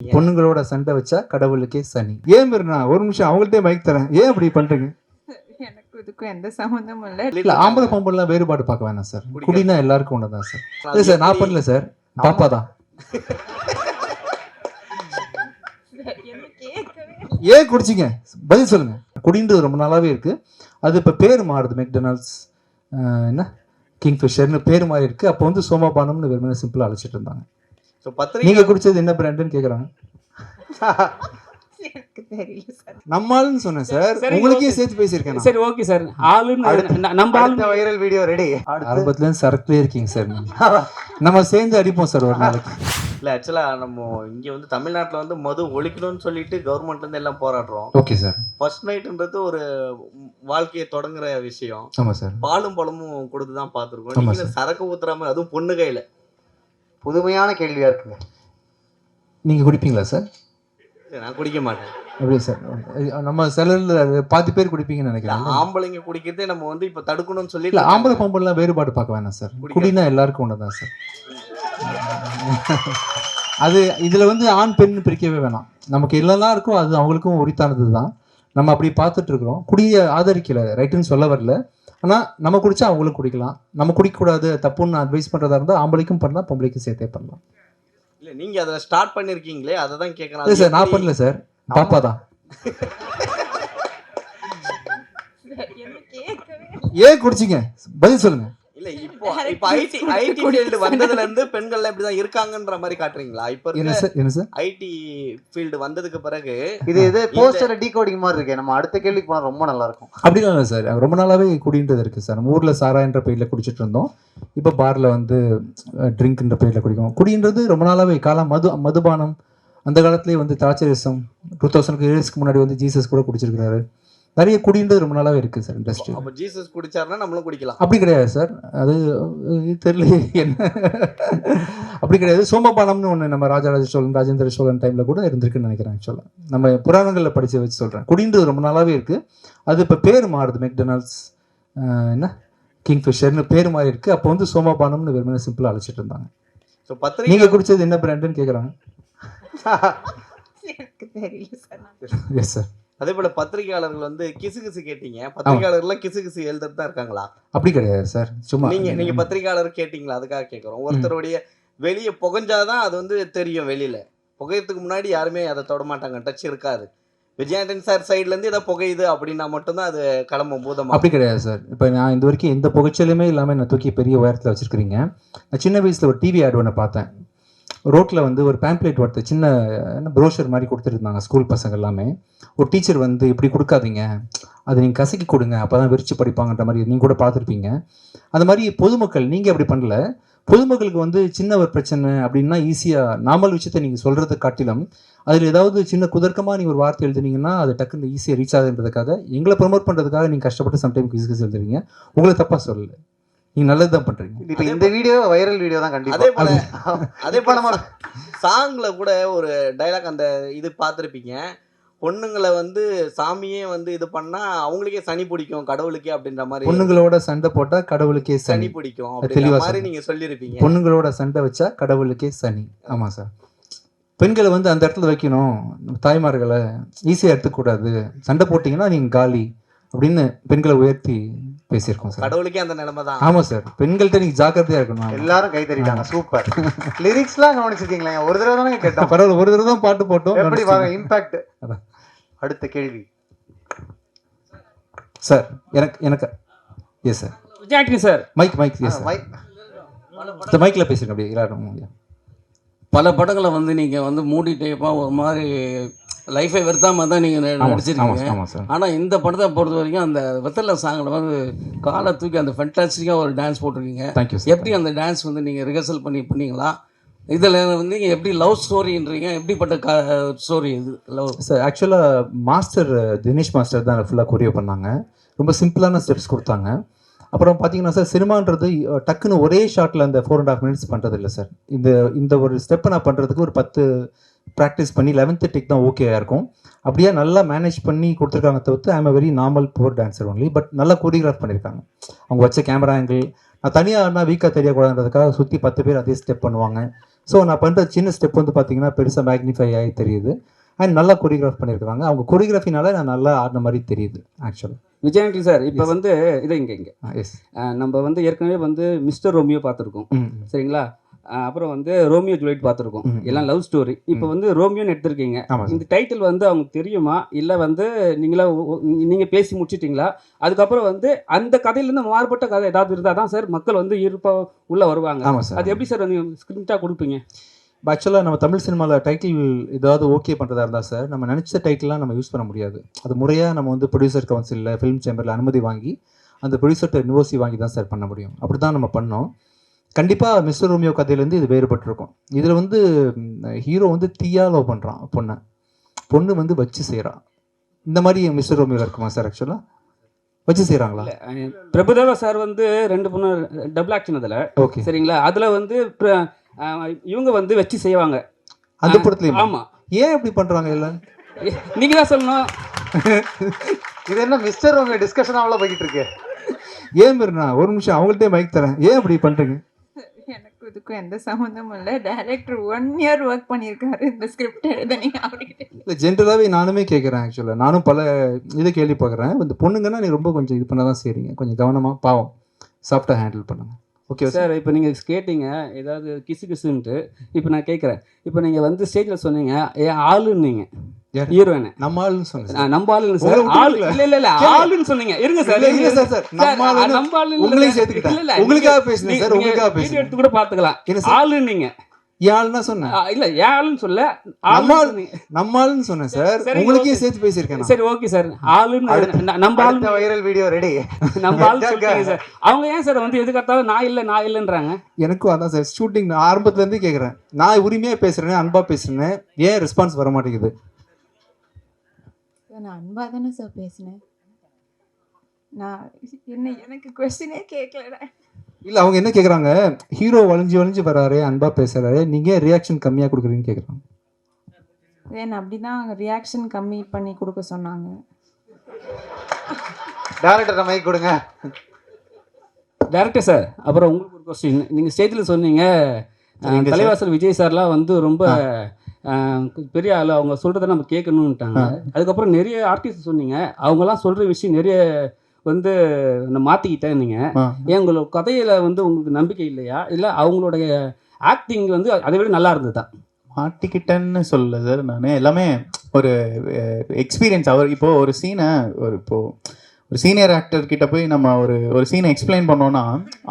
பொண்ணுங்களோட சண்டை வச்சா கடவுளுக்கே சனி. ஏன் மீறினா ஒரு நிமிஷம் அவங்கள்ட்டே மைக் தரேன். ஏன் அப்படி பண்றீங்க? எனக்கு இதுக்கும் எந்த சம்மந்தமும் இல்லை. இல்ல ஆம்பளை பொம்பளைலாம் வேறுபாடு பார்க்க வேணாம் சார் குடினா எல்லாருக்கும் ஒண்ணுதான் சார் இல்ல சார் நான் பண்ணல சார் பாப்பா தான். ஏன் குடிச்சிங்க? பதில் சொல்லுங்க. குடின்றது ரொம்ப நாளாவே இருக்கு. அது இப்ப பேர் மாறுது மெக்டொனால்ட்ஸ். என்ன? கிங்ஃபிஷர்னு பேர் மாறி இருக்கு அப்போ வந்து சோமாபானம்னு வெறுமனே சிம்பிளா அழைச்சிட்டு இருந்தாங்க. ஸோ பத்திரிகை நீங்க குடிச்சது என்ன பிராண்டுன்னு கேக்குறாங்க. எனக்கு தெரியல சார். நம்மால்னு சொன்னேன் சார் உங்களுக்கே. சேர்த்து பேசியிருக்கேன். சரி ஓகே சார். ஆளுன்னு நம்ம ஆளு வைரல் வீடியோ ரெடி ஆரம்பத்துல இருந்து சரக்குலயே இருக்கீங்க சார். நம்ம சேர்ந்து அடிப்போம் சார் ஒரு நாளைக்கு. இல்ல ஆக்சுவலா நம்ம இங்க வந்து தமிழ்நாட்டுல வந்து மது ஒழிக்கணும்னு சொல்லிட்டு கவர்மெண்ட்ல இருந்து எல்லாம் போராடுறோம். Okay sir. ஃபர்ஸ்ட் நைட்ன்றது ஒரு வாழ்க்கையை தொடங்குற விஷயம். ஆமா சார். பாலும் பழமும் கொடுத்து தான் பார்த்துருக்கோம் சரக்கு ஊத்துறாம அதுவும் பொண்ணு கையில. புதுமையான கேள்வியா இருக்குங்க. நீங்க குடிப்பீங்களா சார்? நான் குடிக்க மாட்டேன். அப்படியே சார்? நம்ம சிலர்ல பாதி பேர் குடிப்பீங்கன்னு நினைக்கிறேன். ஆம்பளைங்க குடிக்கிறதே நம்ம வந்து இப்ப தடுக்கணும்னு சொல்லி இல்ல ஆம்பளை பொம்பளைலாம் வேறுபாடு பார்க்க வேணாம் சார். குடினா எல்லாருக்கும் ஒண்ணுதான் சார். அது இதுல வந்து ஆண் பெண் பிரிக்கவே வேணாம். நமக்கு எல்லாம் இருக்கோ அது அவங்களுக்கும் உரித்தானது தான் நம்ம அப்படி பார்த்துட்டு இருக்கிறோம். குடிய ஆதரிக்கல ரைட்டுன்னு சொல்ல வரல. ஆனா நம்ம குடிச்சா அவங்களும் குடிக்கலாம். நம்ம குடிக்கக்கூடாது தப்புன்னு அட்வைஸ் பண்றதா இருந்தா ஆம்பளைக்கும் பண்ணலாம் பொம்பளைக்கும் சேர்த்தே பண்ணலாம். இல்ல நீங்க அதுல ஸ்டார்ட் பண்ணிருக்கீங்களே அதை தான் கேட்கறேன் சார் நான் பண்ணல சார். பாப்பா தான். ஏன் குடிச்சிங்க? பதில் சொல்லுங்க. இல்ல இப்போ இப்போ ஐடி ஐடி ஃபீல்டு வந்ததுல இருந்து பெண்கள் இப்படிதான் இருக்காங்கன்ற மாதிரி காட்டுறீங்களா? இப்ப என்ன இருக்க சார் என்ன சார்? ஐடி ஃபீல்டு வந்ததுக்கு பிறகு இது இது போஸ்டர் டீகோடிங் மாதிரி இருக்கே நம்ம அடுத்த கேள்விக்கு போனா ரொம்ப நல்லா இருக்கும் அப்படிலாம் இல்லை சார். ரொம்ப நாளாவே குடின்றது இருக்கு சார். நம்ம ஊர்ல சாரான்ற பேர்ல குடிச்சிட்டு இருந்தோம். இப்போ பார்ல வந்து ட்ரிங்க்ன்ற பேர்ல குடிக்கும் குடின்றது ரொம்ப நாளாவே காலம் மது மதுபானம் அந்த காலத்துலேயே வந்து திராட்சரசம் டூ தௌசண்ட் இயர்ஸ்க்கு முன்னாடி வந்து ஜீசஸ் கூட குடிச்சிருக்காரு நிறைய குடின்றது ரொம்ப நாளாவே இருக்கு சார் இண்டஸ்ட்ரி அப்ப ஜீசஸ் குடிச்சாருன்னா நம்மளும் குடிக்கலாம். அப்படி கிடையாது சார். அது தெரியல என்ன? அப்படி கிடையாது. சோமபானம்னு ஒன்று நம்ம ராஜராஜ சோழன் ராஜேந்திர சோழன் டைம்ல கூட இருந்திருக்குன்னு நினைக்கிறேன் ஆக்சுவலாக நம்ம புராணங்களில் படிச்சு வச்சு சொல்றேன். குடின்றது ரொம்ப நாளாவே இருக்கு. அது இப்போ பேர் மாறுது. மெக்டொனால்ட்ஸ் என்ன? கிங்ஃபிஷர்னு பேர் மாறி இருக்கு. அப்போ வந்து சோமபானம்னு வெறுமனே சிம்பிளா அழைச்சிட்டு இருந்தாங்க. ஸோ பத்திரிகை நீங்க குடிச்சது என்ன பிராண்டுன்னு கேக்குறாங்க. எனக்கு தெரியல சார். எஸ் சார் அதே போல பத்திரிகையாளர்கள் வந்து கிசு கிசு கேட்டீங்க பத்திரிகையாளர்கள்லாம் கிசு கிசு எழுதுறது தான் இருக்காங்களா? அப்படி கிடையாது சார். சும்மா நீங்க நீங்க பத்திரிகையாளர் கேட்டீங்களா? அதுக்காக கேட்குறோம் ஒருத்தருடைய வெளியே புகஞ்சாதான் அது வந்து தெரியும் வெளியில. புகையத்துக்கு முன்னாடி யாருமே அதை தொட மாட்டாங்க டச் இருக்காது. விஜயாண்டன் சார் சைடுல இருந்து ஏதோ புகையுது அப்படின்னா மட்டும்தான் அது கிளம்பும். பூதமா. அப்படி கிடையாது சார். இப்போ நான் இந்த வரைக்கும் எந்த புகைச்சலுமே இல்லாமல் என்னை தூக்கி பெரிய உயரத்தில் வச்சிருக்கிறீங்க. நான் சின்ன வயசில் ஒரு டிவி ஆட் ஒன்று பார்த்தேன். ரோட்டில் வந்து ஒரு பேம்ப்ளேட் ஒருத்த சின்ன என்ன ப்ரோஷர் மாதிரி கொடுத்துருந்தாங்க ஸ்கூல் பசங்க எல்லாமே. ஒரு டீச்சர் வந்து இப்படி கொடுக்காதீங்க. அதை நீங்கள் கசக்கி கொடுங்க. அப்போ தான் விரித்து படிப்பாங்கன்ற மாதிரி நீங்கள் கூட பார்த்துருப்பீங்க. அந்த மாதிரி பொதுமக்கள் நீங்கள் அப்படி பண்ணல. பொதுமக்களுக்கு வந்து சின்ன ஒரு பிரச்சனை அப்படின்னா ஈஸியாக நாமல் விஷயத்தை நீங்கள் சொல்கிறத காட்டிலும் அதில் ஏதாவது சின்ன குதர்க்கமாக நீங்கள் ஒரு வார்த்தை எழுதுனீங்கன்னா அது டக்குன்னு ஈஸியாக ரீச் ஆகுன்றதுக்காக எங்களை ப்ரொமோட் பண்ணுறதுக்காக நீங்கள் கஷ்டப்பட்டு சம்டைம் கிஸ் எழுதுறீங்க. உங்களை தப்பாக சொல்லலை. நீங்கள் நல்லது தான் பண்ணுறீங்க இப்ப இந்த வீடியோ வைரல் வீடியோ தான் கண்டிப்பா. அதே போல அதே போல நம்ம சாங்ல கூட ஒரு டைலாக் அந்த இது பார்த்துருப்பீங்க. பொண்ணுங்களை வந்து சாமியே வந்து இது பண்ணா அவங்களுக்கே சனி பிடிக்கும் கடவுளுக்கே அப்படின்ற மாதிரி. பொண்ணுங்களோட சண்டை போட்டால் கடவுளுக்கே சனி. பிடிக்கும் அப்படின்ற தெளிவா மாதிரி. நீங்க சொல்லியிருப்பீங்க. பொண்ணுங்களோட சண்டை வச்சா கடவுளுக்கே சனி. ஆமாம் சார். பெண்களை வந்து அந்த இடத்துல வைக்கணும். தாய்மார்களை ஈஸியாக எடுத்துக்கூடாது சண்டை போட்டிங்கன்னா நீங்கள் காலி அப்படின்னு பெண்களை உயர்த்தி பேசியிருக்கோம் சார் கடவுளுக்கே அந்த நிலைமை தான் ஆமாம் சார் பெண்கள்கிட்ட நீங்கள் ஜாக்கிரதையாக இருக்கணும்? எல்லாரும் கை தட்டிட்டாங்க. சூப்பர் லிரிக்ஸ்லாம் கவனிச்சிருக்கீங்களா? ஒரு தடவை தானே கேட்டோம். பரவாயில்ல ஒரு தடவை தான் பாட்டு போட்டோம். எப்படி பாருங்க இம்பாக்ட் அதான். அடுத்த கேள்வி. சார் எனக்கு எனக்கு yes sir Vijayandi sir mike mike yes mike இந்த மைக்கில் பேசுங்க அப்படியே எல்லாரும் பல படங்களை வந்து நீங்கள் வந்து மூடி டைப்பாக ஒரு மாதிரி லைஃபை வெறுத்தாம தான் நீங்கள் நடிச்சிருக்கீங்க. ஆனால் இந்த படத்தை பொறுத்த வரைக்கும் அந்த வெத்தலை சாங்கில் வந்து காலை தூக்கி அந்த ஃபென்டாஸ்டிக்காக ஒரு டான்ஸ் போட்டிருக்கீங்க. எப்படி அந்த டான்ஸ் வந்து நீங்கள் ரிஹர்சல் பண்ணி பண்ணீங்களா? இதில் வந்து எப்படி லவ் ஸ்டோரின்றீங்க எப்படிப்பட்ட க ஸ்டோரி இது? லவ் சார் ஆக்சுவலாக மாஸ்டர் தினேஷ் மாஸ்டர் தான் ஃபுல்லாக கொரியோ பண்ணாங்க. ரொம்ப சிம்பிளான ஸ்டெப்ஸ் கொடுத்தாங்க. அப்புறம் பார்த்தீங்கன்னா சார் சினிமான்றது டக்குன்னு ஒரே ஷாட்டில் அந்த ஃபோர் அண்ட் ஹாஃப் மினிட்ஸ் பண்ணுறது இல்லை சார் இந்த இந்த ஒரு ஸ்டெப்பை நான் பண்ணுறதுக்கு ஒரு பத்து ப்ராக்டிஸ் பண்ணி லெவன்த்து டெக் தான் ஓகேயா இருக்கும். அப்படியே நல்லா மேனேஜ் பண்ணி கொடுத்துருக்காங்க தவிர்த்து I'm a very normal poor dancer only but நல்லா கோரியோகிராஃப் பண்ணியிருக்காங்க அவங்க வச்ச கேமரா ஆங்கிள் நான் தனியாக ஆடினா வீக்காக தெரியக்கூடாதுன்றதுக்காக சுற்றி பத்து பேர் அதே ஸ்டெப் பண்ணுவாங்க. ஸோ நான் பண்ணுற சின்ன ஸ்டெப் வந்து பார்த்தீங்கன்னா பெருசாக மேக்னிஃபை ஆகி தெரியுது. அண்ட் நல்லா கொரியோகிராஃப் பண்ணியிருக்காங்க அவங்க கொரியோகிராஃபினால நான் நல்லா ஆடின மாதிரி தெரியுது ஆக்சுவலாக விஜயாண்டி சார் இப்போ. வந்து இது இங்க இங்க. எஸ் நம்ம வந்து ஏற்கனவே வந்து மிஸ்டர் ரோமியோ பார்த்துருக்கோம். சரிங்களா? அப்புறம் வந்து ரோமியோ ஜூலைட் பார்த்துருக்கோம். எல்லாம் லவ் ஸ்டோரி. இப்போ வந்து ரோமியோன்னு எடுத்திருக்கீங்க. இந்த டைட்டில் வந்து அவங்க தெரியுமா? இல்லை வந்து நீங்களா ஒ- ஒ- நீங்க பேசி முடிச்சிட்டீங்களா? அதுக்கப்புறம் வந்து அந்த கதையிலேருந்து மாறுபட்ட கதை ஏதாவது இருந்தால் தான் சார் மக்கள் வந்து இருப்பா உள்ள வருவாங்க. ஆமாம் சார். அது எப்படி சார் நீங்க ஸ்கிரிப்டாக கொடுப்பீங்க? ஆக்சுவலாக நம்ம தமிழ் சினிமாவில் டைட்டில் ஏதாவது ஓகே பண்ணுறதா இருந்தால் சார் நம்ம நினச்ச டைட்டில்லாம் நம்ம யூஸ் பண்ண முடியாது. அது முறையாக நம்ம வந்து ப்ரொடியூசர் கவுன்சிலில் ஃபிலிம் சேம்பரில் அனுமதி வாங்கி அந்த ப்ரொடியூசர்கிட்ட நிவோசி வாங்கி தான் சார் பண்ண முடியும். அப்படி தான் நம்ம பண்ணோம். கண்டிப்பாக மிஸ்டர் ரோமியோ கதையிலேருந்து இது வேறுபட்டிருக்கும். இதில் வந்து ஹீரோ வந்து தீயா லவ் பண்ணுறான் பொண்ணை. பொண்ணு வந்து வச்சு செய்கிறான் இந்த மாதிரி மிஸ்டர் ரோமியோவில் இருக்குமா சார் ஆக்சுவலாக வச்சு செய்கிறாங்களா பிரபுதேவா சார் வந்து ரெண்டு பொண்ணு டபுள் ஆக்ஷன் அதில். ஓகே. சரிங்களா? அதில் வந்து இவங்க வந்து வச்சு செய்வாங்க. அந்த படத்துலையும் ஆமா. ஏன் இப்படி பண்ணுறாங்க இல்லை நீங்க தான் சொல்லணும். இது என்ன மிஸ்டர் உங்க டிஸ்கஷன் அவ்வளோ போய்கிட்டு இருக்கு? ஏன் மீறினா ஒரு நிமிஷம் அவங்கள்ட்டே மைக் தரேன். ஏன் இப்படி பண்ணுறீங்க எனக்கு இதுக்கும் எந்த சம்மந்தமும் இல்லை. டேரக்டர் ஒன் இயர் ஒர்க் பண்ணியிருக்காரு இந்த ஸ்கிரிப்ட் எழுதுனீங்க அவர்கிட்ட இல்லை ஜென்ரலாகவே நானுமே கேட்குறேன் ஆக்சுவலாக நானும் பல இதை கேள்வி பார்க்குறேன் இந்த பொண்ணுங்கன்னா நீ ரொம்ப கொஞ்சம் இது பண்ண தான் செய்றீங்க. கொஞ்சம் கவனமாக பாவம் சாஃப்டாக ஹேண்டில் பண்ணுங்கள் ஓகே சார் இப்போ நீங்கள் கேட்டீங்க ஏதாவது கிசு கிசுன்ட்டு இப்போ நான் கேட்குறேன் இப்போ நீங்கள் வந்து ஸ்டேஜில் சொன்னீங்க ஏன் ஆளுன்னீங்க? ஹீரோயினை நம்ம ஆளுன்னு சொன்னேன் நான் நம்ம ஆளுன்னு சார் ஆளு. இல்ல இல்ல இல்ல. ஆளுன்னு சொன்னீங்க இருங்க சார் இல்ல சார், நம்ம நம்ம உங்களையும். சேர்த்துக்கிட்டேன். உங்களுக்காக பேசுனேன் சார், உங்களுக்காக பேசுனேன். எடுத்து கூட சார்? ஆளுன்னீங்க ஆளுன்னா சொன்னேன். ஆ, இல்ல ஏன் ஆளுன்னு சொல்ல நம்ம ஆளுன்னு ஆள். சொன்னீங்க. நம்ம ஆளுன்னு சொன்னேன் சார் உங்களுக்கே. சேர்த்து பேசியிருக்கேன் நான். சரி ஓகே சார். ஆளுன்னு நம்ம ஆளு வைரல் வீடியோ ரெடி நம்ம ஆளு சார். அவங்க ஏன் சார் வந்து எதுக்கத்தாலும் நான் இல்ல நான் இல்லைன்றாங்க? எனக்கும் அதான் சார். ஷூட்டிங் ஆரம்பத்துல இருந்தே கேட்குறேன் நான் உரிமையாக பேசுறேன் அன்பா பேசுறேன் ஏன் ரெஸ்பான்ஸ் வர மாட்டேங்குது? நான் அன்பாக தானே சார் பேசினேன். நான் என்ன எனக்கு கொஸ்டினே கேட்கலடா இல்லை அவங்க என்ன கேட்குறாங்க ஹீரோ வளைஞ்சு வளைஞ்சு வராரு அன்பா பேசுறாரு. நீங்க ரியாக்ஷன் கம்மியாக கொடுக்குறீங்கன்னு கேட்குறாங்க ஏன் அப்படி தான் ரியாக்ஷன் கம்மி பண்ணி கொடுக்க சொன்னாங்க. டேரக்டர் மைக் கொடுங்க. டேரக்டர் சார் அப்புறம் உங்களுக்கு ஒரு கொஸ்டின் நீங்கள் ஸ்டேஜில் சொன்னீங்க. தலைவாசல் விஜய் சார்லாம் வந்து ரொம்ப பெரிய ஆள். அவங்க சொல்கிறத நம்ம கேட்கணுன்ட்டாங்க அதுக்கப்புறம் நிறைய ஆர்டிஸ்ட் சொன்னீங்க. அவங்கெல்லாம் சொல்கிற விஷயம் நிறைய வந்து நான் மாற்றிக்கிட்டேன் நீங்கள். ஏன் உங்களோட கதையில் வந்து உங்களுக்கு நம்பிக்கை இல்லையா? இல்லை அவங்களுடைய ஆக்டிங் வந்து அதை விட நல்லா இருந்ததா? மாட்டிக்கிட்டேன்னு சொல்லல சார் நான். எல்லாமே ஒரு எக்ஸ்பீரியன்ஸ் அவர் இப்போ ஒரு சீனை ஒரு இப்போ ஒரு சீனியர் ஆக்டர் கிட்ட போய் நம்ம ஒரு ஒரு சீனை எக்ஸ்பிளைன் பண்ணோம்னா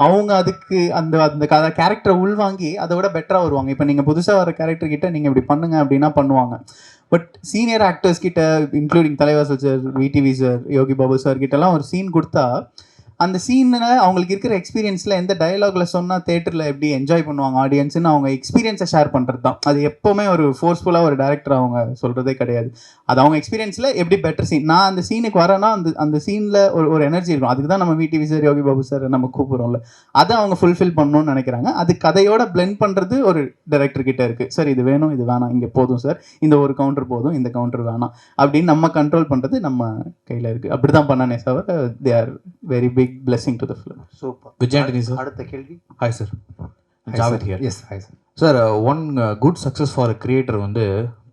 அவங்க அதுக்கு அந்த அந்த கதை கேரக்டரை உள்வாங்கி அதை விட பெட்டராக வருவாங்க. இப்போ நீங்கள் புதுசாக வர கேரக்டர் கிட்ட நீங்கள் இப்படி பண்ணுங்க அப்படின்னா பண்ணுவாங்க. பட் சீனியர் ஆக்டர்ஸ் கிட்ட including Thalaivasal sir VTV sir Yogi Babu sir கிட்டலாம் ஒரு சீன் கொடுத்தா அந்த சீனில் அவங்களுக்கு இருக்கிற எக்ஸ்பீரியன்ஸில் எந்த டயலாகில் சொன்னால் தேட்டரில் எப்படி என்ஜாய் பண்ணுவாங்க ஆடியன்ஸ்னு அவங்க எக்ஸ்பீரியன்ஸை ஷேர் பண்ணுறது தான் அது எப்போவுமே ஒரு ஃபோர்ஸ்ஃபுல்லாக ஒரு டேரக்டர் அவங்க சொல்கிறதே கிடையாது. அது அவங்க எக்ஸ்பீரியன்ஸில் எப்படி பெட்டர் சீன் நான் அந்த சீனுக்கு வரேன்னா அந்த அந்த சீனில் ஒரு ஒரு எனர்ஜி இருக்கும். அதுக்கு தான் நம்ம விடிவி சார் யோகி பாபு சார் நம்ம கூப்பிட்றோம்ல. அதை அவங்க ஃபுல்ஃபில் பண்ணணும்னு நினைக்கிறாங்க. அது கதையோட பிளெண்ட் பண்ணுறது ஒரு டேரக்டர் கிட்டே இருக்குது சார் இது வேணும் இது வேணாம். இங்கே போதும் சார் இந்த ஒரு கவுண்டர் போதும் இந்த கவுண்டர் வேணாம். அப்படின்னு நம்ம கண்ட்ரோல் பண்ணுறது நம்ம கையில் இருக்குது அப்படி தான் பண்ணானே sir they are very big blessing to the film super Vijay Antony sir அடுத்த கேள்வி hi sir Javed here yes hi sir sir one good success for creator வந்து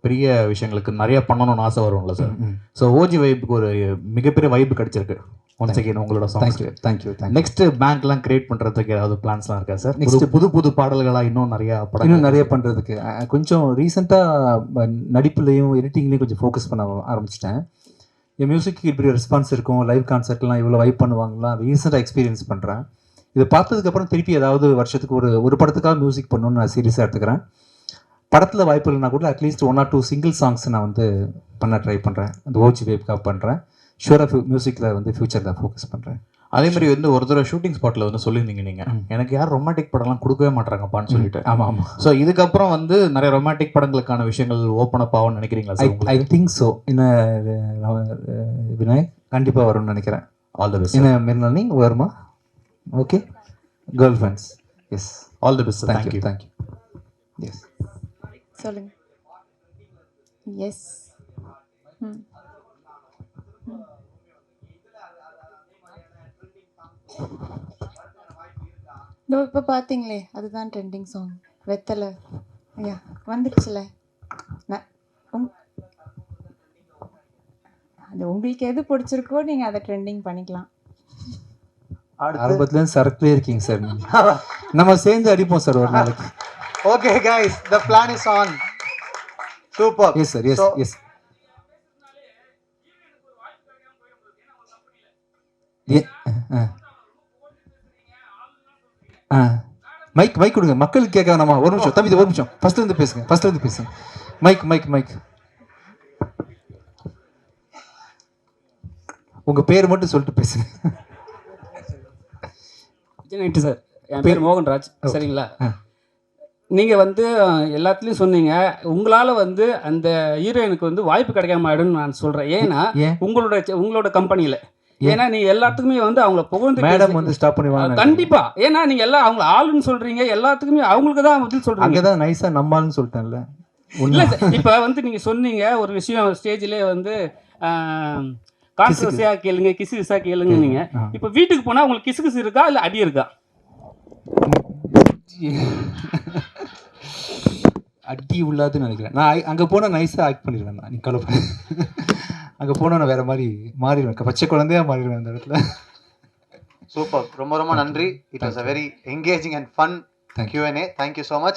பெரிய விஷயங்களுக்கு நிறைய பண்ணணும்னு ஆசை வரும்ல சார் ஸோ ஓஜி வைப்புக்கு ஒரு மிகப்பெரிய வைப்பு கிடைச்சிருக்கு. ஒன்ஸ் அகேன் உங்களோட சாங்ஸ் தேங்க்யூ நெக்ஸ்ட் பேங்க்லாம் கிரியேட் பண்றதுக்கு ஏதாவது பிளான்ஸ்லாம் இருக்கா சார் நெக்ஸ்ட் புது புது பாடல்களா இன்னும் நிறைய படம் இன்னும் நிறைய பண்ணுறதுக்கு கொஞ்சம் ரீசெண்டாக நடிப்புலையும் எடிட்டிங்லேயும் கொஞ்சம் ஃபோக்கஸ் பண்ண ஆரம்பிச்சிட்டேன். என் மியூசிக்கு இப்படி ரெஸ்பான்ஸ் இருக்கும் லைவ் கான்சர்ட்லாம் இவ்வளோ வைப் பண்ணுவாங்களாம் ரீசெண்டாக எக்ஸ்பீரியன்ஸ் பண்ணுறேன் இதை பார்த்ததுக்கப்புறம் திருப்பி ஏதாவது வருஷத்துக்கு ஒரு ஒரு படத்துக்காக மியூசிக் பண்ணணும்னு நான் சீரியஸாக எடுத்துக்கிறேன். படத்தில் வாய்ப்பு இல்லைனா கூட at least one or two single songs நான் வந்து பண்ண ட்ரை பண்ணுறேன் அந்த ஓஜி வேப்காக பண்ணுறேன் ஷூராக மியூசிக்கில் வந்து ஃப்யூச்சரில் ஃபோக்கஸ் பண்ணுறேன் அதே மாதிரி வந்து ஒரு தடவை ஷூட்டிங் ஸ்பாட்ல வந்து சொல்லியிருந்தீங்க நீங்க. எனக்கு யார் ரொமான்டிக் படம்லாம் கொடுக்கவே மாட்டாங்கப்பான்னு சொல்லிட்டு. ஆமாம் ஆமாம் ஸோ இதுக்கப்புறம் வந்து நிறைய ரொமான்டிக் படங்களுக்கான விஷயங்கள் ஓப்பன் அப் ஆகும்னு நினைக்கிறீங்களா I sir I think so இன்னும் விநாயக் கண்டிப்பாக வரும்னு நினைக்கிறேன். ஆல் தி பெஸ்ட் என்ன மிர்னி வருமா? Okay girl friends yes all the best thank you thank you thank you yes சொல்லுங்க. எஸ் ம் இதோ இப்போ பார்த்தீங்களே அதுதான் ட்ரெண்டிங் சாங் வெத்தலை. ஐயா வந்துடுச்சுல. அது உங்களுக்கு எது பிடிச்சிருக்கோ நீங்கள் அதை ட்ரெண்டிங் பண்ணிக்கலாம். ஆரம்பத்துல இருந்து சரக்குலயே இருக்கீங்க சார் நீங்க. நம்ம சேர்ந்து அடிப்போம் சார் ஒரு நாளைக்கு. Okay guys the plan is on super yes sir yes yes ah mike mic கொடுங்க. மக்களுக்கு கேட்க வேணாமா ஒரு நிமிஷம். தம்பி ஒரு நிமிஷம். ஃபர்ஸ்ட்ல இருந்து பேசுங்க. ஃபர்ஸ்ட்ல இருந்து பேசுங்க. மைக் மைக் மைக் உங்க பேர் மட்டும் சொல்லிட்டு பேசுங்க. Night sir. என் பேர் மோகன்ராஜ் சரிங்களா? நீங்கள் வந்து எல்லாத்துலேயும் சொன்னீங்க. உங்களால் வந்து அந்த ஹீரோயினுக்கு வந்து வாய்ப்பு கிடைக்காம ஆயிடும்னு நான் சொல்கிறேன் ஏன்னா ஏன்? உங்களோட உங்களோட கம்பெனியில் ஏன்னா நீங்கள் எல்லாத்துக்குமே வந்து அவங்கள புகழ்ந்து மேடம் வந்து ஸ்டாப் பண்ணுவாங்க கண்டிப்பா. ஏன்னா நீங்க எல்லாம் அவங்க ஆளுன்னு சொல்றீங்க எல்லாத்துக்குமே அவங்களுக்கு தான் பதில் சொல்றீங்க. அங்கதான் நைஸா நம்மால்னு சொல்லிட்டேன்ல. இல்ல இப்ப வந்து நீங்க சொன்னீங்க ஒரு விஷயம் ஸ்டேஜ்லயே வந்து கான்ட்ரவர்சியா கேளுங்க கிசு கிசா கேளுங்க நீங்க. இப்ப வீட்டுக்கு போனா உங்களுக்கு கிசு கிசு இருக்கா இல்ல அடி இருக்கா? அடி உள்ளாதுன்னு நினைக்கிறேன். நான் அங்க போனா நைஸா ஆக்ட் பண்ணிடுவேன் நான். நீ கவலை அங்க போனா நான் வேற மாதிரி மாறிடுவேன். பச்சை குழந்தையா மாறிடுவேன் அந்த இடத்துல. சூப்பர் ரொம்ப ரொம்ப நன்றி. It was a very engaging and fun Q&A. Thank you so much.